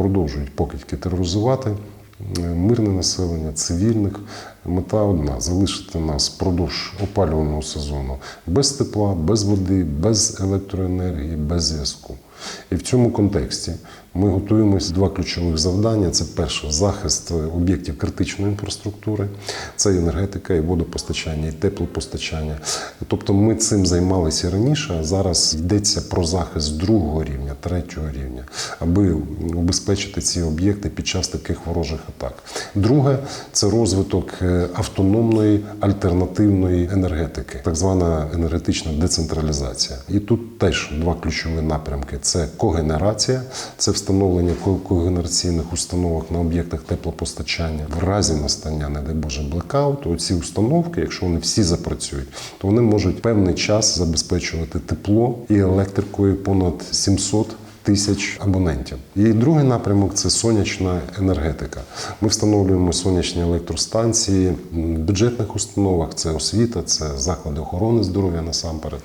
продовжують покидьки тероризувати е, мирне населення, цивільних. Мета одна залишити нас впродовж опалювального сезону без тепла, без води, без електроенергії, без зв'язку. І в цьому контексті ми готуємося два ключових завдання: це перше захист об'єктів критичної інфраструктури, це енергетика, і водопостачання, і теплопостачання. Тобто ми цим займалися раніше, а зараз йдеться про захист другого рівня, третього рівня, аби убезпечити ці об'єкти під час таких ворожих атак. Друге це розвиток е, автономної альтернативної енергетики, так звана енергетична децентралізація. І тут теж два ключові напрямки: це когенерація, це встановлення ко- когенераційних установок на об'єктах теплопостачання. В разі настання, не дай Боже, блекауту, ці установки, якщо вони всі запрацюють, то вони можуть певний час забезпечувати тепло і електрикою понад 700 тисяч абонентів. І другий напрямок це сонячна енергетика. Ми встановлюємо сонячні електростанції в бюджетних установах, це освіта, це заклади охорони здоров'я насамперед.